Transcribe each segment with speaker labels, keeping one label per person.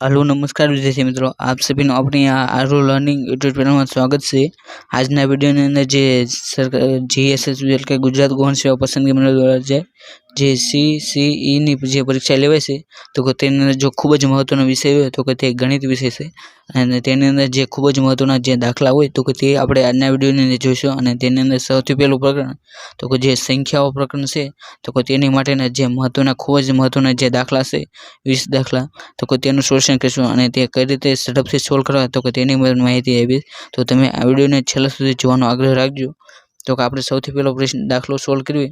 Speaker 1: Hello, નમસ્કાર વિદ્યાર્થી મિત્રો. આપ સભીનું આપણી આ આરો લર્નિંગ યુટ્યુબ ચેનલમાં સ્વાગત છે. આજના વિડીયોની અંદર જે સરકાર જીએસએસ એટલે કે ગુજરાત ગૌણ સેવા પસંદગી મંડળ દ્વારા જે જે સી સીઈની જે પરીક્ષા લેવાય છે, તો કે તેની અંદર જો ખૂબ જ મહત્ત્વનો વિષય હોય, તો કે તે ગણિત વિષય છે. અને તેની અંદર જે ખૂબ જ મહત્ત્વના જે દાખલા હોય, તો કે તે આપણે આજના વિડીયોની અંદર જોઈશું. અને તેની અંદર સૌથી પહેલું પ્રકરણ, તો કે જે સંખ્યાઓ પ્રકરણ છે, તો કે તેની માટેના જે મહત્ત્વના ખૂબ જ મહત્ત્વના જે દાખલા છે, વીસ દાખલા, તો કે તેનું સોલ્યુશન કરીશું. અને તે કઈ રીતે ઝડપથી સોલ્વ કરવા, તો કે તેની માહિતી આપીશ. તો તમે આ વિડીયોને છેલ્લા સુધી જોવાનો આગ્રહ રાખજો. તો કે આપણે સૌથી પહેલો પ્રશ્ન, દાખલો સોલ્વ કરવી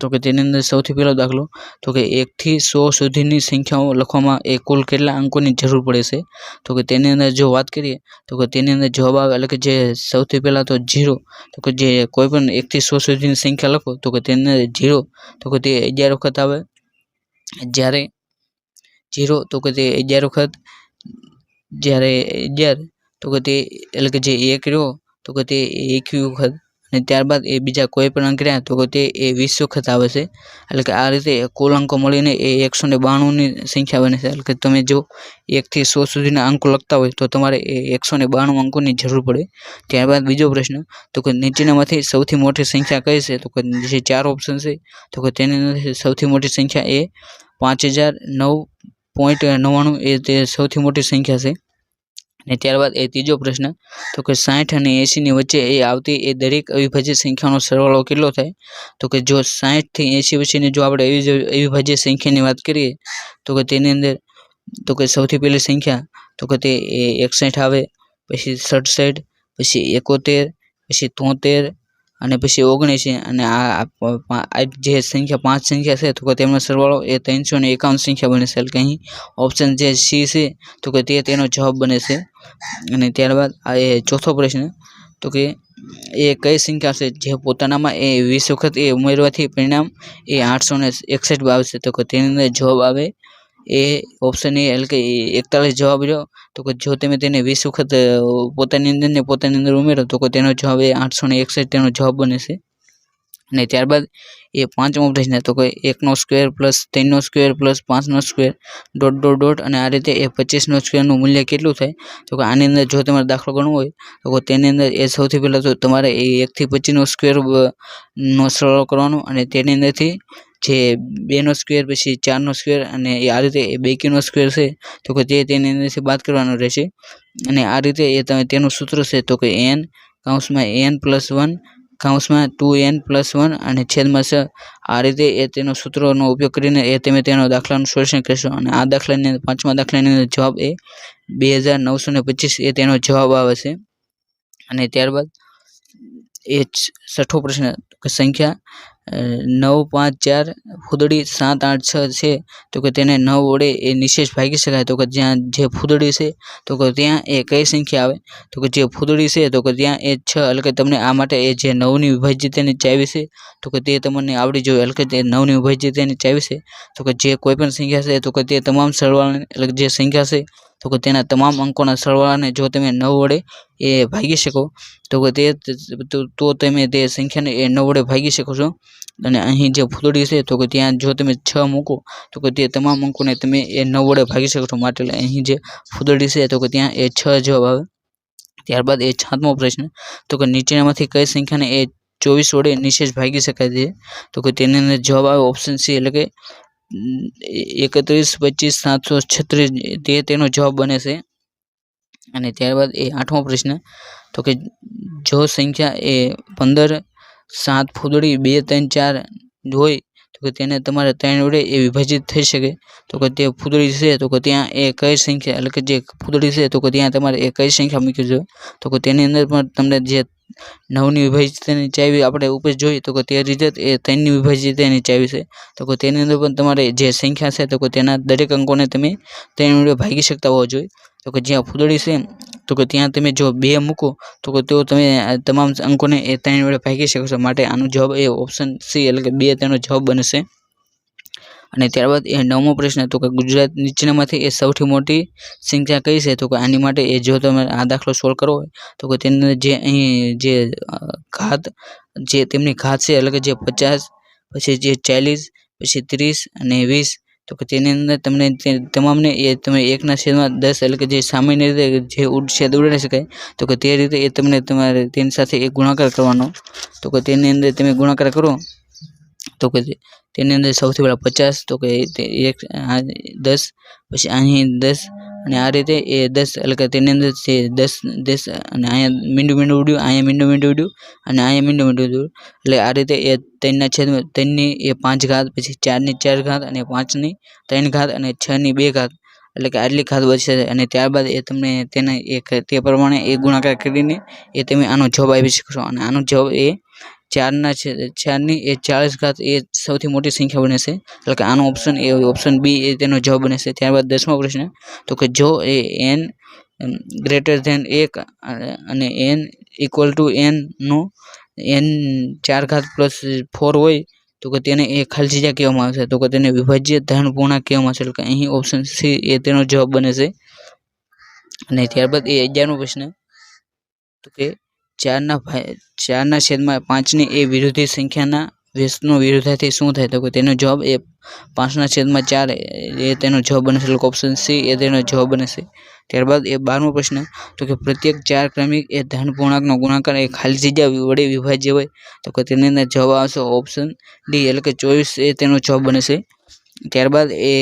Speaker 1: તો કે તેની અંદર સૌથી પહેલો દાખલો તો કે એકથી સો સુધીની સંખ્યાઓ લખવામાં એ કુલ કેટલા અંકોની જરૂર પડે છે તો કે તેની અંદર જો વાત કરીએ તો કે તેની અંદર જવાબ આવે એટલે કે જે સૌથી પહેલાં તો જીરો તો કે જે કોઈપણ એકથી સો સુધીની સંખ્યા લખો તો કે તેની અંદર ઝીરો તો કે તે અગિયાર વખત આવે જ્યારે જીરો તો કે તે અગિયાર વખત જ્યારે અગિયાર તો કે તે એટલે કે જે એક રહ્યો તો કે તે એક વખત અને ત્યારબાદ એ બીજા કોઈ પણ અંક રહ્યા તો તે એ વીસ વખત આવે એટલે કે આ રીતે કુલ અંકો મળીને એ એકસો ને બાણુંની સંખ્યા બને છે. એટલે કે તમે જો એકથી સો સુધીના અંકો લખતા હોય તો તમારે એ એકસો ને બાણું અંકોની જરૂર પડે. ત્યારબાદ બીજો પ્રશ્ન, તો કે નીચેનામાંથી સૌથી મોટી સંખ્યા કઈ છે? તો કે જે ચાર ઓપ્શન છે, તો કે તેની સૌથી મોટી સંખ્યા એ પાંચ હજાર નવ પોઈન્ટ નવ્વાણું એ તે સૌથી મોટી સંખ્યા છે. અને ત્યારબાદ એ ત્રીજો પ્રશ્ન, તો કે સાઠ અને એંશીની વચ્ચે એ આવતી એ દરેક અવિભાજ્ય સંખ્યાનો સરવાળો કેટલો થાય? તો કે જો સાઠથી એંશી વચ્ચેની જો આપણે અવિભાજ્ય સંખ્યાની વાત કરીએ, તો કે તેની અંદર, તો કે સૌથી પહેલી સંખ્યા, તો કે તે એકસઠ આવે, પછી સડસઠ, પછી એકોતેર, પછી તોતેર અને પછી ઓગણીસ અને આ જે સંખ્યા પાંચ સંખ્યા છે, તો કે તેમનો સરવાળો એ ત્રણસો ને એકાવન સંખ્યા બને છે. એટલે અહીં ઓપ્શન જે સી છે, તો કે તે તેનો જવાબ બને છે. અને ત્યારબાદ આ એ ચોથો પ્રશ્ન, તો કે એ કઈ સંખ્યા છે, જે પોતાનામાં એ વીસ વખત એ ઉમેરવાથી પરિણામ એ આઠસો ને એકસઠ આવશે તો કે તેની અંદર જવાબ આવે એ ઓપ્શન એ, એટલે કે એકતાલીસ જવાબ રહ્યો. તો કે જો તમે તેને વીસ વખત પોતાની અંદર ને પોતાની અંદર ઉમેરો, તો કે તેનો જવાબ એ આઠસો ને એકસઠ તેનો જવાબ બને છે. અને ત્યારબાદ એ પાંચમો પ્રશ્ન, તો કે એકનો સ્ક્વેર પ્લસ ત્રણનો સ્ક્વેર પ્લસ પાંચનો સ્ક્વેર ડોટ ડોટ ડોટ અને આ રીતે એ પચીસનો સ્ક્વેરનું મૂલ્ય કેટલું થાય? તો કે આની અંદર જો તમારે દાખલો ગણવો હોય, તો તેની અંદર એ સૌથી પહેલાં તો તમારે એ એકથી પચીસનો સ્ક્વેર નો સરવાળો કરવાનો અને તેની અંદરથી જે બેનો સ્ક્વેર પછી ચારનો સ્ક્વેર અને એ આ રીતે એ બેકીનો સ્ક્વેર છે, તો કે તે તેની અંદરથી બાદ કરવાનો રહેશે. અને આ રીતે એ તમે તેનું સૂત્ર છે, તો કે એન કાઉન્સમાં એન પ્લસ વન કાઉન્સમાં ટુ એન પ્લસ વન અને છેદમાં છ. આ રીતે એ તેનો સૂત્રોનો ઉપયોગ કરીને એ તમે તેનો દાખલાનું સોલ્યુશન કરશો. અને આ દાખલાની પાંચમા દાખલાની અંદર જવાબ એ બે હજાર નવસો ને પચીસ એ તેનો જવાબ આવે છે. અને ત્યારબાદ એ છઠ્ઠો પ્રશ્ન સંખ્યા નવ પાંચ ચાર ફૂદડી સાત આઠ છ છે તો કે તેને નવ વડે એ નિશેષ ભાગી શકાય તો કે જ્યાં જે ફૂદડી છે તો કે ત્યાં એ કઈ સંખ્યા આવે તો કે જે ફૂદડી છે તો કે ત્યાં એ છ એટલે કે તમને આ માટે એ જે નવની વિભાજ્યતાની ચાવી છે તો કે તે તમને આવડી જોઈએ એટલે કે તે નવની વિભાજ્યતાની ચાવી છે તો કે જે કોઈ પણ સંખ્યા છે તો કે તે તમામ સરવાળાને એટલે જે સંખ્યા છે તો કે તેના તમામ અંકોના સરવાળાને જો તમે નવ વડે એ ભાગી શકો તો કે તે તો તમે તે સંખ્યાને એ નવ વડે ભાગી શકો છો અને અહીં જે ફૂદડી છે, તો કે ત્યાં જો તમે છ મૂકો, તો કે તે તમામ અંકોને તમે એ નવ વડે ભાગી શકો છો માટે અહીં જે ફૂદડી છે, તો કે ત્યાં એ છ જવાબ આવે. ત્યારબાદ એ સાતમો પ્રશ્ન, તો કે નીચેનામાંથી કઈ સંખ્યાને એ ચોવીસ વડે નિશેષ ભાગી શકાય છે? તો કે તેની જવાબ આવે ઓપ્શન સી એટલે કે એકત્રીસ, પચીસ, સાતસો છત્રીસ, તે તેનો જવાબ બને છે. અને ત્યારબાદ એ આઠમો પ્રશ્ન, તો કે જો સંખ્યા એ પંદર સાત ફૂદડી, બે, ત્રણ, ચાર હોય તો કે તેને તમારે ત્રણ વડે એ વિભાજિત થઈ શકે. તો કે તે ફૂદડી છે, તો કે ત્યાં એ કઈ સંખ્યા, એટલે કે જે ફૂદડી છે, તો કે ત્યાં તમારે એ કઈ સંખ્યા મૂકી જોઈએ. તો કે તેની અંદર પણ તમને જે નવની વિભાજિતની ચાવી આપણે ઉપર જોઈએ તો કે તે રીતે એ ત્રણની વિભાજિતની ચાવી છે. તો કે તેની અંદર પણ તમારે જે સંખ્યા છે, તો કે તેના દરેક અંકોને તમે ત્રણ વડે ભાગી શકતા હોવા જોઈએ. તો કે જ્યાં ફૂદડી છે તો કે ત્યાં તમે જો બે મૂકો, તો કે તો તમે તમામ અંકોને એ ત્રણ વડે ભાગી શકો છો. માટે આનો જવાબ એ ઓપ્શન સી એટલે કે બે તેનો જવાબ બનશે. અને ત્યારબાદ એ નવમો પ્રશ્ન, તો કે ગુજરાત નીચેનામાંથી એ સૌથી મોટી સંખ્યા કઈ છે? તો કે આની માટે એ જો તમે આ દાખલો સોલ્વ કરવો હોય, તો કે તેની જે અહીં જે ઘાત, જે તેમની ઘાત છે, એટલે કે જે પચાસ, પછી જે ચાલીસ, પછી ત્રીસ અને વીસ તો કે તેની અંદર તમને તમામને એ તમે એકના શેરમાં દસ એટલે કે જે સામાન્ય રીતે જે છેદ ઉડાડી શકાય, તો કે તે રીતે એ તમને તમારે તેની સાથે એક ગુણાકાર કરવાનો. તો કે તેની અંદર તમે ગુણાકાર કરો, તો કે તેની અંદર સૌથી પહેલાં પચાસ, તો કે એક દસ, પછી અહીં દસ અને આ રીતે એ દસ, એટલે કે તેની અંદર છે દસ દસ અને અહીંયા મીંડું મીંડું ઉડ્યું, અહીંયા મીંડું મીંડું ઉડ્યું અને અહીંયા મીંડું મીંડું ઉડ્યું. એટલે આ રીતે એ ત્રણના છેદમાં, ત્રણની એ પાંચ ઘાત, પછી ચારની ચાર ઘાત અને પાંચની ત્રણ ઘાત અને છની બે ઘાત. એટલે કે આટલી ઘાત વધશે અને ત્યારબાદ એ તમને તેને એક, તે પ્રમાણે એ ગુણાકાર કરીને એ તમે આનો જવાબ આપી શકશો અને આનો જવાબ એ ચારના છે, ચારની એ ચાળીસ ઘાત એ સૌથી મોટી સંખ્યા બને છે. એટલે કે આનો ઓપ્શન એ ઓપ્શન બી એ તેનો જવાબ બને છે. ત્યારબાદ દસમો પ્રશ્ન, તો કે જો એ એન ગ્રેટર ધેન એક અને એન ઇક્વલ ટુ એનનો એન ચાર ઘાત પ્લસ ફોર હોય, તો કે તેને એ ખાલી જગ્યા કહેવામાં આવે છે. તો કે તેને વિભાજ્ય ધન પૂર્ણાંક કહેવામાં આવે છે. એટલે કે અહીં ઓપ્શન સી એ તેનો જવાબ બને છે. અને ત્યારબાદ એ અગિયારમો પ્રશ્ન, તો કે ચારના ચારના છેદમાં પાંચની એ વિરોધી સંખ્યાના વ્યસ્તનો વિરોધાથી શું થાય? તો કે તેનો જવાબ એ પાંચના છેદમાં ચાર એ તેનો જવાબ બને છે એટલે ઓપ્શન સી એ તેનો જવાબ બનશે. ત્યારબાદ એ બારમો પ્રશ્ન, તો કે પ્રત્યેક ચાર ક્રમિક એ ધન પૂર્ણાંકનો ગુણાકાર એ ખાલી જગ્યા વડે વિભાજ્ય હોય, તો કે તેની અંદર જવાબ આવશે ઓપ્શન ડી એટલે કે ચોવીસ એ તેનો જવાબ બનશે. ત્યારબાદ એ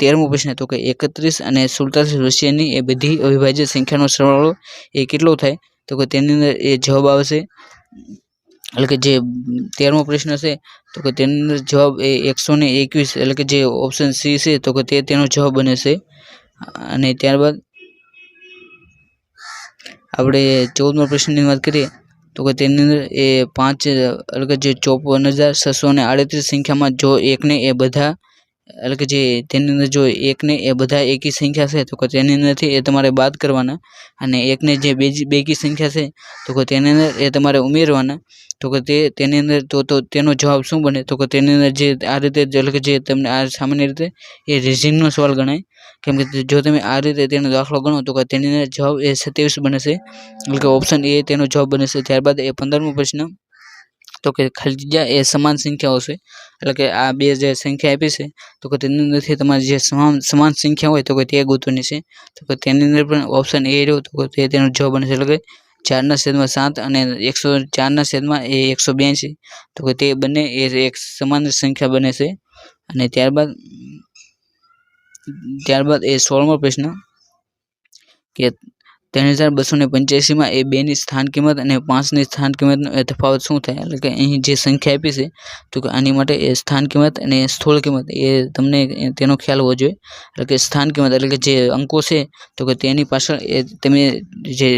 Speaker 1: તેરમો પ્રશ્ન, તો કે એકત્રીસ અને સુડતાલીસ વચ્ચેની એ બધી અવિભાજ્ય સંખ્યાનો સરવાળો એ કેટલો થાય? તો કે તેની અંદર એ જવાબ આવશે. એટલે કે જે તેરમો પ્રશ્ન છે તો કે તેની અંદર જવાબ એ એકસો ને એકવીસ, એટલે કે જે ઓપ્શન સી છે, તો કે તે તેનો જવાબ બને છે. અને ત્યારબાદ આપણે ચૌદમો પ્રશ્નની વાત કરીએ, તો કે તેની અંદર એ પાંચ, એટલે કે જે ચોપન હજાર છસો ને આડત્રીસ સંખ્યામાં જો એકને એ બધા એટલે કે જે તેની અંદર જો એકને એ બધા એકી સંખ્યા છે, તો કે તેની અંદરથી એ તમારે બાદ કરવાના. અને એકને જે બેજી, બેકી સંખ્યા છે, તો કે તેની અંદર એ તમારે ઉમેરવાના. તો કે તે, તેની અંદર તો તો તેનો જવાબ શું બને? તો કે તેની અંદર જે, આ રીતે એટલે કે જે તમને આ સામાન્ય રીતે એ રિઝનિંગનો સવાલ ગણાય. કેમ કે જો તમે આ રીતે તેનો દાખલો ગણો, તો કે તેની અંદર જવાબ એ સત્યાવીસ બને એટલે કે ઓપ્શન એ તેનો જવાબ બને છે. ત્યારબાદ એ પંદરમો પ્રશ્ન. તો કે ખાલી જગ્યા એ સમાન સંખ્યાઓ છે. એટલે કે આ બે જે સંખ્યા આપી છે, તો કે તેની અંદરથી તમારી જે સમાન સમાન સંખ્યા હોય તો કે તે ગોતવાની છે. તો કે તેની અંદર પણ ઓપ્શન એ રહ્યો તો કે તે તેનો જવાબ બને છે એટલે કે ચારના છેદમાં સાત અને એકસો, ચારના છેદમાં એ એકસો બ્યાસી. તો કે તે બંને એ એક સમાન સંખ્યા બને છે. અને ત્યારબાદ ત્યારબાદ એ સોળમો પ્રશ્ન કે ત્રણ હજાર બસો ને પંચ્યાસીમાં એ બેની સ્થાન કિંમત અને પાંચની સ્થાન કિંમતનો તફાવત શું થાય? એટલે કે અહીં જે સંખ્યા આપી છે, તો કે આની માટે એ સ્થાન કિંમત અને સ્થૂળ કિંમત, એ તમને તેનો ખ્યાલ હોવો જોઈએ. એટલે કે સ્થાન કિંમત, એટલે કે જે અંકો છે, તો કે તેની પાછળ એ તમે જે,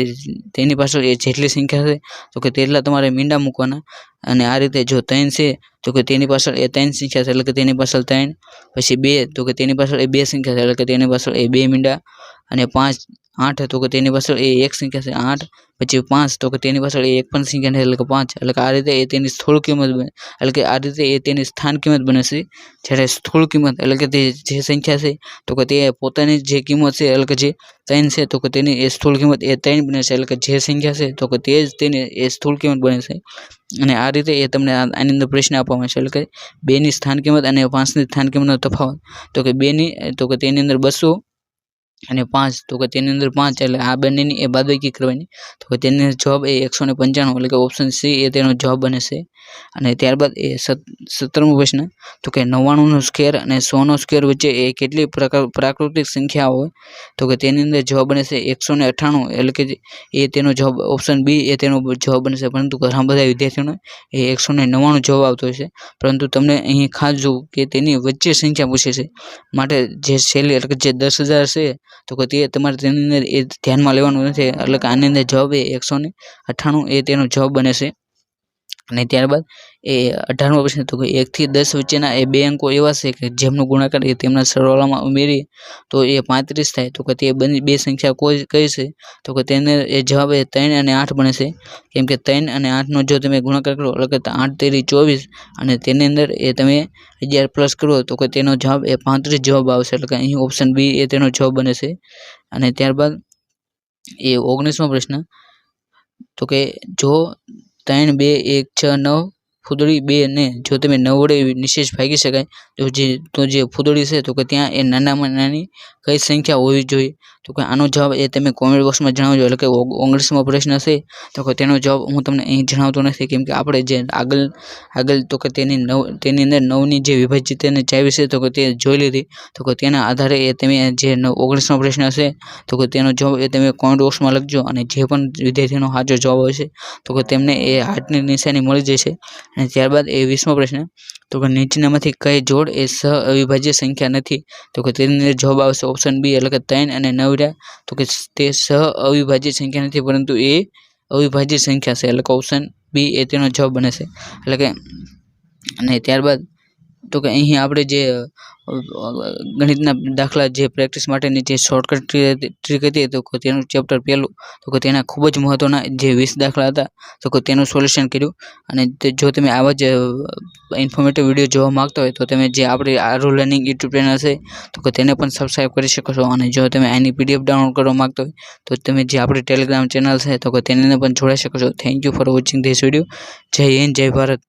Speaker 1: તેની પાછળ એ જેટલી સંખ્યા છે, તો કે તેટલા તમારે મીંડા મૂકવાના. અને આ રીતે જો ત્રણ છે, તો કે તેની પાછળ એ ત્રણ સંખ્યા છે, એટલે કે તેની પાછળ ત્રણ, પછી બે, તો કે તેની પાછળ એ બે સંખ્યા છે, એટલે કે તેની પાછળ એ બે મીંડા અને પાંચ આઠ, તો કે તેની પાછળ એ એક સંખ્યા છે આઠ, પછી પાંચ, તો કે તેની પાછળ એ એક પણ સંખ્યા નથી, એટલે કે પાંચ. એટલે કે આ રીતે એ તેની સ્થૂળ કિંમત બને. એટલે કે આ રીતે એ તેની સ્થાન કિંમત બને છે. જ્યારે સ્થૂળ કિંમત, એટલે કે તે જે સંખ્યા છે, તો કે તે પોતાની જે કિંમત છે, એટલે કે જે ત્રણ છે, તો કે તેની એ સ્થૂળ કિંમત એ ત્રણ બને છે. એટલે કે જે સંખ્યા છે, તો કે તે જ તેની એ સ્થૂળ કિંમત બને છે. અને આ રીતે એ તમને આની અંદર પ્રશ્ન આપવામાં છે એટલે કે બેની સ્થાન કિંમત અને પાંચની સ્થાન કિંમતનો તફાવત. તો કે બેની, તો કે તેની અંદર બસો અને પાંચ, તો કે તેની અંદર પાંચ એટલે આ બંનેની એ બાદબાકી કરવાની. તો તેની જવાબ એ એકસો ને પંચાણું, એટલે કે ઓપ્શન સી એ તેનો જવાબ બને છે અને ત્યારબાદ એ સત્તરમો પ્રશ્ન, તો કે નવ્વાણુંનો સ્કેર અને સોનો સ્કેર વચ્ચે એ કેટલી પ્રાકૃતિક સંખ્યા હોય? તો કે તેની અંદર જવાબ બને છે એકસો ને અઠ્ઠાણું, એટલે કે એ તેનો જવાબ ઓપ્શન બી એ તેનો જવાબ બને છે પરંતુ ઘણા બધા વિદ્યાર્થીઓને એ એકસો ને નવ્વાણું જવાબ આવતો છે. પરંતુ તમને અહીં ખાસ જોવું કે તેની વચ્ચે સંખ્યા પૂછે છે. માટે જે છેલ્લી, એટલે કે જે દસ હજાર છે, તો કે તે તમારે તેની અંદર એ ધ્યાનમાં લેવાનું નથી. એટલે કે આની અંદર જવાબ એ એકસો ને અઠ્ઠાણું એ તેનો જવાબ બને છે. અને ત્યારબાદ એ અઢારમો પ્રશ્ન તો એકથી દસ વચ્ચેના એ બે અંકો એવા છે કે જેમનો ગુણાકાર એ તેમના સરવાળામાં ઉમેરીએ તો એ પાંત્રીસ થાય. તો કે તે બની, બે સંખ્યા કોઈ કઈ છે? તો કે તેને એ જવાબ એ ત્રણ અને આઠ બને છે. કેમ કે ત્રણ અને આઠનો જો તમે ગુણાકાર કરો, એટલે કે આઠ તેરી ચોવીસ અને તેની અંદર એ તમે અગિયાર પ્લસ કરો, તો કે તેનો જવાબ એ પાંત્રીસ જવાબ આવશે. એટલે કે અહીં ઓપ્શન બી એ તેનો જવાબ બને છે. અને ત્યારબાદ એ ઓગણીસમો પ્રશ્ન, તો કે જો ત્રણ બે એક છ નવ ફૂદડી બે ને જો તમે નવ વડે નિશેષ ભાગી શકાય, તો જે તો જે ફૂદડી છે, તો કે ત્યાં એ નાનામાં નાની કઈ સંખ્યા હોવી જોઈએ? તો કે આનો જવાબ એ તમે કોમેન્ટ બોક્સમાં જણાવજો. એટલે કે ઓગણીસમો પ્રશ્ન છે, તો કે તેનો જવાબ હું તમને અહીં જણાવતો નથી. કેમ કે આપણે જે આગળ આગળ તો કે તેની નવ, તેની અંદર નવની જે વિભાજિત તેને ચાવી છે, તો કે તે જોઈ લીધી. તો કે તેના આધારે એ તમે જે ઓગણીસમો પ્રશ્ન છે, તો કે તેનો જવાબ એ તમે કોમેન્ટ બોક્સમાં લખજો અને જે પણ વિદ્યાર્થીનો સાચો જવાબ હશે તો કે તેમને એ હાર્ટની નિશાની મળી જશે. અને ત્યારબાદ એ વીસમો પ્રશ્ન, તો કે નીચેનામાંથી કઈ જોડ એ સહ અવિભાજ્ય સંખ્યા નથી, તો કે તેની જવાબ આવશે ઓપ્શન બી એટલે કે ત્રણ અને નવર્યા તો કે તે સહ અવિભાજ્ય સંખ્યા નથી, પરંતુ એ અવિભાજ્ય સંખ્યા છે, એટલે કે ઓપ્શન બી એ તેનો જવાબ બને છે. એટલે કે, અને ત્યારબાદ તો કે અહીં આપણે જે, ગણિતના દાખલા જે પ્રેક્ટિસ માટેની જે શોર્ટકટ ટ્રીક હતી તો કે તેનું ચેપ્ટર પહેલું, તો કે તેના ખૂબ જ મહત્ત્વના જે વીસ દાખલા હતા, તો કે તેનું સોલ્યુશન કર્યું. અને જો તમે આવા જ ઇન્ફોર્મેટિવ વીડિયો જોવા માગતા હોય તો તમે જે આપણે આરુ લર્નિંગ યુટ્યુબ ચેનલ છે, તો કે તેને પણ સબસ્ક્રાઈબ કરી શકો છો. અને જો તમે આની પીડીએફ ડાઉનલોડ કરવા માગતો હોય, તો તમે જે આપણી ટેલિગ્રામ ચેનલ છે, તો કે તેને પણ જોડાઈ શકો છો. Thank you for watching this video Jai Hind, Jai Bharat.